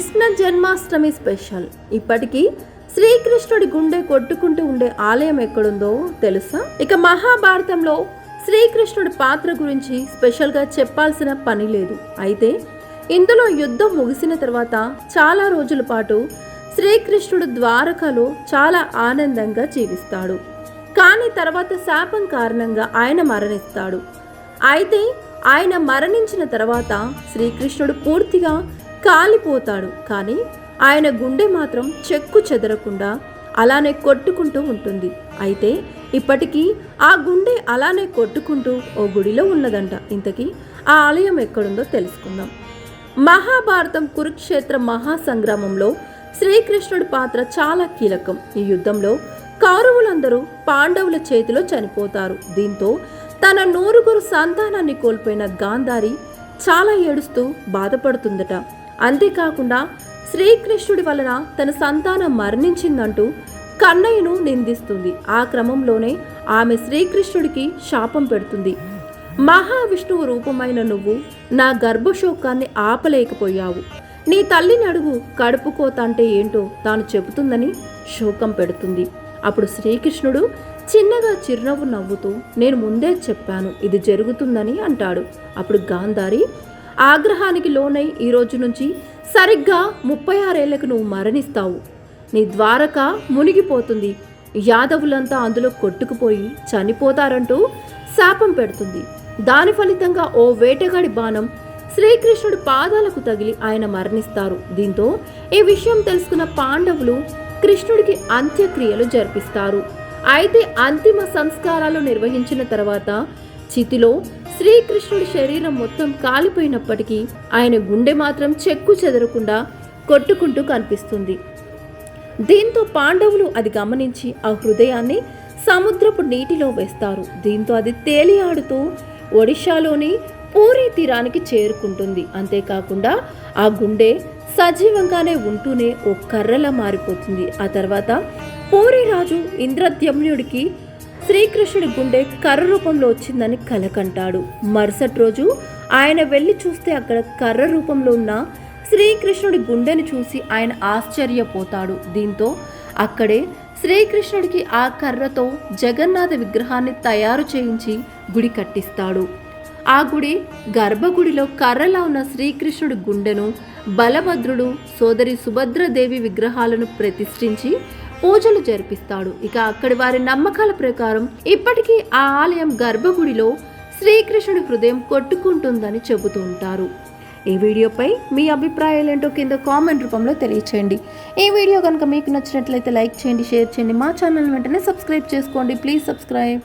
Krishna Janmashtami special. ఇప్పటికీ శ్రీకృష్ణుడి గుండె కొట్టుకుంటూ ఉండే ఆలయం ఎక్కడుందో తెలుసా? ఇక మహాభారతంలో శ్రీకృష్ణుడి పాత్ర గురించి స్పెషల్గా చెప్పాల్సిన పని లేదు. అయితే ఇందులో యుద్ధం ముగిసిన తర్వాత చాలా రోజుల పాటు శ్రీకృష్ణుడు ద్వారకలో చాలా ఆనందంగా జీవిస్తాడు. కానీ తర్వాత శాపం కారణంగా ఆయన మరణిస్తాడు. అయితే ఆయన మరణించిన తర్వాత శ్రీకృష్ణుడు పూర్తిగా కాలిపోతాడు. కానీ ఆయన గుండె మాత్రం చెక్కు చెదరకుండా అలానే కొట్టుకుంటూ ఉంటుంది. అయితే ఇప్పటికీ ఆ గుండె అలానే కొట్టుకుంటూ ఓ గుడిలో ఉన్నదంట. ఇంతకీ ఆ ఆలయం ఎక్కడుందో తెలుసుకుందాం. మహాభారతం కురుక్షేత్ర మహాసంగ్రామంలో శ్రీకృష్ణుడి పాత్ర చాలా కీలకం. ఈ యుద్ధంలో కౌరవులందరూ పాండవుల చేతిలో చనిపోతారు. దీంతో తన నూరుగురు సంతానాన్ని కోల్పోయిన గాంధారి చాలా ఏడుస్తూ బాధపడుతుందట. అంతేకాకుండా శ్రీకృష్ణుడి వలన తన సంతానం మరణించిందంటూ కన్నయ్యను నిందిస్తుంది. ఆ క్రమంలోనే ఆమె శ్రీకృష్ణుడికి శాపం పెడుతుంది. మహావిష్ణువు రూపమైన నువ్వు నా గర్భశోకాన్ని ఆపలేకపోయావు. నీ తల్లిని అడుగు కడుపు కోత అంటే ఏంటో తాను చెబుతుందని శోకం పెడుతుంది. అప్పుడు శ్రీకృష్ణుడు చిన్నగా చిరునవ్వు నవ్వుతూ నేను ముందే చెప్పాను ఇది జరుగుతుందని అంటాడు. అప్పుడు గాంధారి ఆగ్రహానికి లోనై ఈ రోజు నుంచి సరిగ్గా ముప్పై ఆరేళ్ళకు నువ్వు మరణిస్తావు. నీ ద్వారక మునిగిపోతుంది. యాదవులంతా అందులో కొట్టుకుపోయి చనిపోతారంటూ శాపం పెడుతుంది. దాని ఫలితంగా ఓ వేటగాడి బాణం శ్రీకృష్ణుడి పాదాలకు తగిలి ఆయన మరణిస్తారు. దీంతో ఈ విషయం తెలుసుకున్న పాండవులు కృష్ణుడికి అంత్యక్రియలు జరిపిస్తారు. అయితే అంతిమ సంస్కారాలు నిర్వహించిన తర్వాత చితిలో శ్రీకృష్ణుడి శరీరం మొత్తం కాలిపోయినప్పటికీ ఆయన గుండె మాత్రం చెక్కు చెదరకుండా కొట్టుకుంటూ కనిపిస్తుంది. దీంతో పాండవులు అది గమనించి ఆ హృదయాన్ని సముద్రపు నీటిలో వేస్తారు. దీంతో అది తేలియాడుతూ ఒడిశాలోని పూరి తీరానికి చేరుకుంటుంది. అంతేకాకుండా ఆ గుండె సజీవంగానే ఉంటూనే ఓ కర్రలా మారిపోతుంది. ఆ తర్వాత పూరి రాజు ఇంద్రద్యమ్యుడికి శ్రీకృష్ణుడి గుండె కర్ర రూపంలో వచ్చిందని కలకంటాడు. మరుసటి రోజు ఆయన వెళ్ళి చూస్తే అక్కడ కర్ర రూపంలో ఉన్న శ్రీకృష్ణుడి గుండెని చూసి ఆయన ఆశ్చర్యపోతాడు. దీంతో అక్కడే శ్రీకృష్ణుడికి ఆ కర్రతో జగన్నాథ విగ్రహాన్ని తయారు చేయించి గుడి కట్టిస్తాడు. ఆ గుడి గర్భగుడిలో కర్రలా ఉన్న శ్రీకృష్ణుడి గుండెను బలభద్రుడు సోదరి సుభద్రదేవి విగ్రహాలను ప్రతిష్ఠించి పూజలు జరిపిస్తాడు. ఇక అక్కడి వారి నమ్మకాల ప్రకారం ఇప్పటికీ ఆ ఆలయం గర్భగుడిలో శ్రీకృష్ణుడి హృదయం కొట్టుకుంటుందని చెబుతూ ఉంటారు. ఈ వీడియోపై మీ అభిప్రాయాలు ఏంటో కింద కామెంట్ రూపంలో తెలియచేయండి. ఈ వీడియో కనుక మీకు నచ్చినట్లయితే లైక్ చేయండి షేర్ చేయండి. మా ఛానల్ వెంటనే సబ్స్క్రైబ్ చేసుకోండి. Please subscribe.